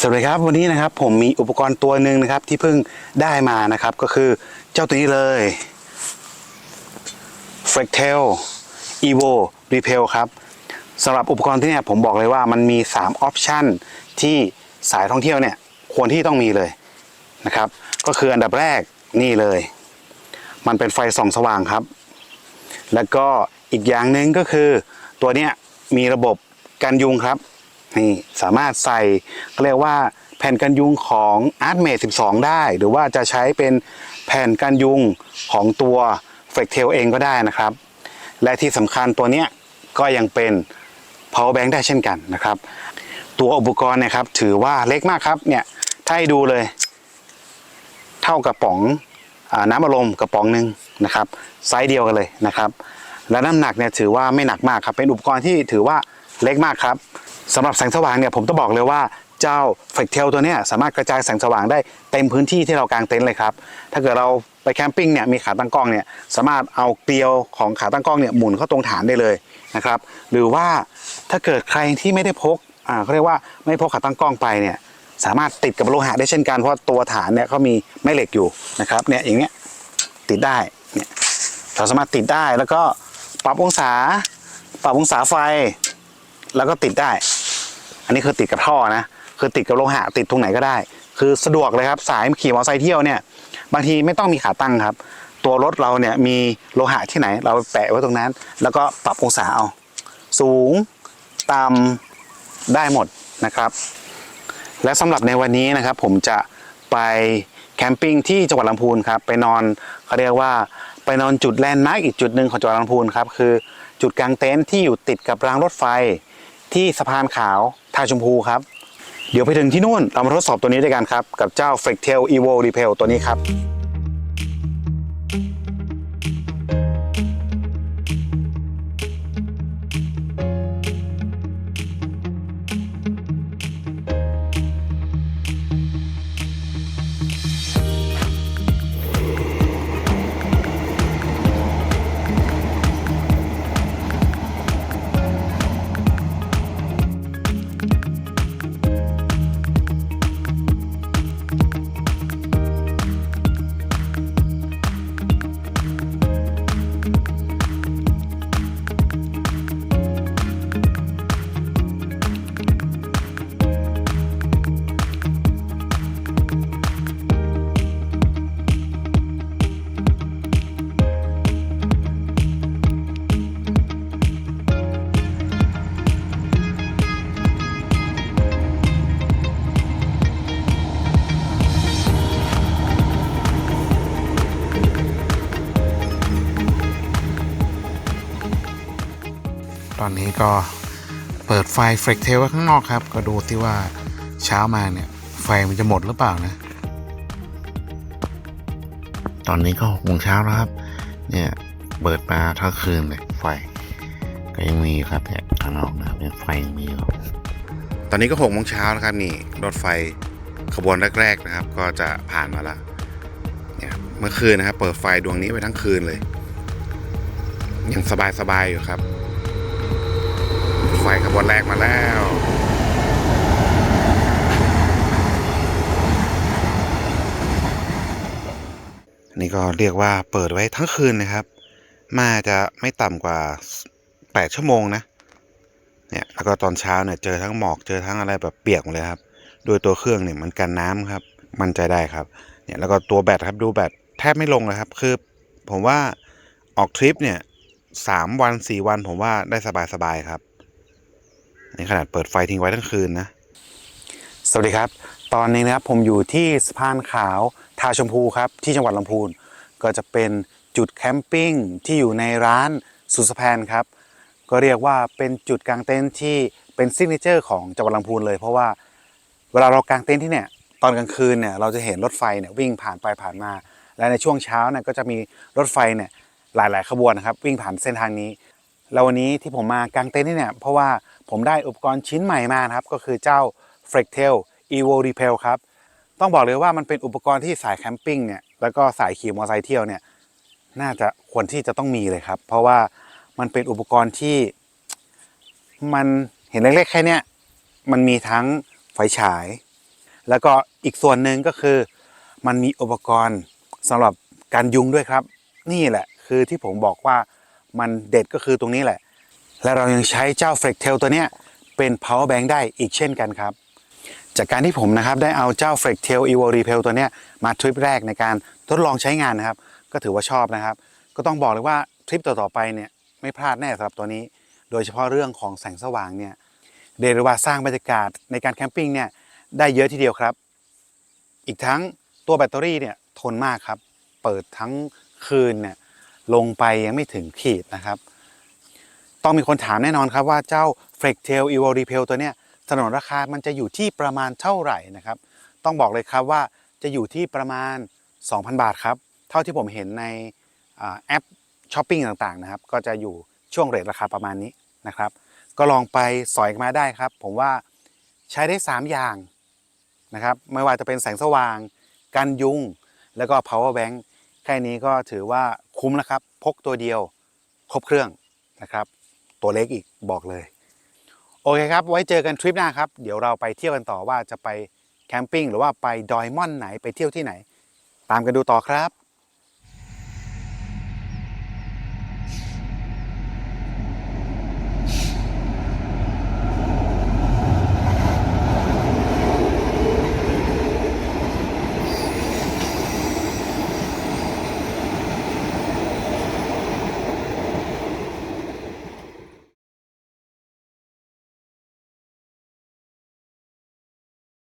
สวัสดีครับวันนี้นะครับผมมีอุปกรณ์ตัวหนึ่งนะครับที่เพิ่งได้มานะครับก็คือเจ้าตัวนี้เลย f r e c t a l Evo Repel ครับสำหรับอุปกรณ์ที่เนี่ยผมบอกเลยว่ามันมี3ออปชันที่สายท่องเที่ยวเนี่ยควรที่ต้องมีเลยนะครับก็คืออันดับแรกนี่เลย มันเป็นไฟส่องสว่างครับ แล้วก็อีกอย่างหนึ่งก็คือตัวเนี้ยมีระบบกันยุงครับ นี่สามารถใส่เขาเรียกว่าแผ่นกันยุงของ Artmate 12 ได้ หรือว่าจะใช้เป็นแผ่นกันยุงของตัว f r e c t a i l เองก็ได้นะครับ และที่สำคัญตัวเนี้ยก็ยังเป็น power bank ได้เช่นกันนะครับ ตัวอุปกรณ์นะครับถือว่าเล็กมากครับเนี่ยถ้าให้ดูเลย เท่ากระป๋องอน้ำอารมณ์กระป๋องหนึ่งนะครับไซส์เดียวกันเลยนะครับ และน้ำหนักเนี่ยถือว่าไม่หนักมากครับเป็นอุปกรณ์ที่ถือว่าเล็กมากครับ สำหรับแสงสว่างเนี่ยผมต้องบอกเลยว่าเจ้าเฟกเทลตัวเนี้ยสามารถกระจายแสงสว่างได้เต็มพื้นที่ที่เรากางเต็นท์เลยครับ ถ้าเกิดเราไปแคมปิ้งเนี่ยมีขาตั้งกล้องเนี่ยสามารถเอาเกลียวของขาตั้งกล้องเนี่ยหมุนเข้าตรงฐานได้เลยนะครับ หรือว่าถ้าเกิดใครที่ไม่ได้พกอ่าเขาเรียกว่าไม่พกขาตั้งกล้องไปเนี่ยสามารถติดกับโลหะได้เช่นกันเพราะตัวฐานเนี่ยเขามีแม่เหล็กอยู่นะครับเนี่ยอย่างเงี้ยติดได้เนี่ยเราสามารถติดได้แล้วก็ปรับองศา ปรับองศาไฟ แล้วก็ติดได้ อันนี้คือติดกับท่อนะ คือติดกับโลหะติดตรงไหนก็ได้ คือสะดวกเลยครับสายขี่มอเตอร์ไซค์เที่ยวเนี่ยบางทีไม่ต้องมีขาตั้งครับ ตัวรถเราเนี่ยมีโลหะที่ไหน เราแปะไว้ตรงนั้น แล้วก็ปรับองศาเอา สูงต่ำได้หมดนะครับ และสำหรับในวันนี้นะครับ ผมจะไปแคมปิ้งที่จังหวัดลำพูนครับไปนอนเขาเรียกว่าไปนอนจุดแลนด์มาร์กอีกจุดหนึ่งของจังหวัดลำพูนครับคือจุดกลางเต็นท์ที่อยู่ติดกับรางรถไฟ ที่สะพานขาวทาชมพูครับ เดี๋ยวไปถึงที่นู่นเรามาทดสอบตัวนี้ด้วยกันครับ กับเจ้า f r e c t a i l Evo Repel ตัวนี้ครับ ตอนนี้ก็เปิดไฟเฟรกเทลไว้ข้างนอกครับ ก็ดูที่ว่าเช้ามาเนี่ยไฟมันจะหมดหรือเปล่านะ ตอนนี้ก็หกโมงเช้าแล้วครับ เนี่ยเปิดมาทั้งคืนเลยไฟ ก็ยังมีครับเนี่ยข้างนอกนะครับยังไฟยังมีอยู่ตอนนี้ก็หกโมงเช้าแล้วครับนี่รถไฟขบวนแรก ๆนะครับ ก็จะผ่านมาแล้วเนี่ยเมื่อคืนนะครับ เปิดไฟดวงนี้ไปทั้งคืนเลย ยังสบายๆอยู่ครับ ไฟขบวนแรกมาแล้วนี่ก็เรียกว่าเปิดไว้ทั้งคืนนะครับ มาจะไม่ต่ำกว่า 8 ชั่วโมงนะ เนี่ย แล้วก็ตอนเช้าเนี่ยเจอทั้งหมอก เจอทั้งอะไรแบบเปียกหมดเลยครับ โดยตัวเครื่องเนี่ยมันกันน้ำครับ มั่นใจได้ครับ เนี่ย แล้วก็ตัวแบตครับ ดูแบตแทบไม่ลงเลยครับ คือผมว่าออกทริปเนี่ยสามวันสี่วันผมว่าได้สบายๆครับ นี่ขนาดเปิดไฟทิ้งไว้ทั้งคืนนะ สวัสดีครับ ตอนนี้นะครับผมอยู่ที่สะพานขาวทาชมพูครับที่จังหวัดลำพูน ก็จะเป็นจุดแคมปิ้งที่อยู่ในร้านสุสแพนครับ ก็เรียกว่าเป็นจุดกางเต็นท์ที่เป็นซิกเนเจอร์ของจังหวัดลำพูนเลย เพราะว่าเวลาเรากางเต็นท์ที่เนี่ยตอนกลางคืนเนี่ยเราจะเห็นรถไฟเนี่ยวิ่งผ่านไปผ่านมา และในช่วงเช้าเนี่ยก็จะมีรถไฟเนี่ยหลาย ๆ ขบวนนะครับวิ่งผ่านเส้นทางนี้ แล้ววันนี้ที่ผมมากางเต็นท์ที่เนี่ยเพราะว่าผมได้อุปกรณ์ชิ้นใหม่มาครับ ก็คือเจ้า f r e c t a i l Evo Repel ครับ ต้องบอกเลยว่ามันเป็นอุปกรณ์ที่สายแคมปิ้งเนี่ยแล้วก็สายขี่มอเตอร์ไซค์เที่ยวเนี่ยน่าจะควรที่จะต้องมีเลยครับ เพราะว่ามันเป็นอุปกรณ์ที่มันเห็นเล็กๆแค่เนี้ยมันมีทั้งไฟฉาย แล้วก็อีกส่วนหนึ่งก็คือ มันมีอุปกรณ์สำหรับการยุงด้วยครับ นี่แหละคือที่ผมบอกว่า มันเด็ดก็คือตรงนี้แหละ และเรายังใช้เจ้า f l e x t a i l ตัวเนี้ยเป็น power bank ได้อีกเช่นกันครับ จากการที่ผมนะครับได้เอาเจ้า f l e x t a i l Evo Repel ตัวเนี้ยมาทริปแรกในการทดลองใช้งานนะครับ ก็ถือว่าชอบนะครับ ก็ต้องบอกเลยว่าทริปต่อๆไปเนี่ยไม่พลาดแน่สำหรับตัวนี้ โดยเฉพาะเรื่องของแสงสว่างเนี่ยเด้ว่าสร้างบรรยากาศในการแคมปิ้งเนี่ยได้เยอะทีเดียวครับ อีกทั้งตัวแบตเตอรี่เนี่ยทนมากครับ เปิดทั้งคืนเนี่ย ลงไปยังไม่ถึงขีดนะครับ ต้องมีคนถามแน่นอนครับว่าเจ้า f l e x t a i l Evo Repel ตัวเนี้ยสนนราคามันจะอยู่ที่ประมาณเท่าไหร่นะครับ ต้องบอกเลยครับว่าจะอยู่ที่ประมาณ 2,000 บาทครับ เท่าที่ผมเห็นในอแอปช้อปปิ้งต่างๆนะครับ ก็จะอยู่ช่วงเรทราคาประมาณนี้นะครับ ก็ลองไปสอยมาได้ครับ ผมว่าใช้ได้ 3 อย่างนะครับ ไม่ว่าจะเป็นแสงสว่าง กันยุง แล้วก็ power bank แค่นี้ก็ถือว่า คุ้มนะครับ พกตัวเดียว ครบเครื่องนะครับ ตัวเล็กอีกบอกเลย โอเคครับ ไว้เจอกันทริปหน้าครับ เดี๋ยวเราไปเที่ยวกันต่อว่าจะไปแคมปิ้งหรือว่าไปดอยม่อนไหนไปเที่ยวที่ไหน ตามกันดูต่อครับ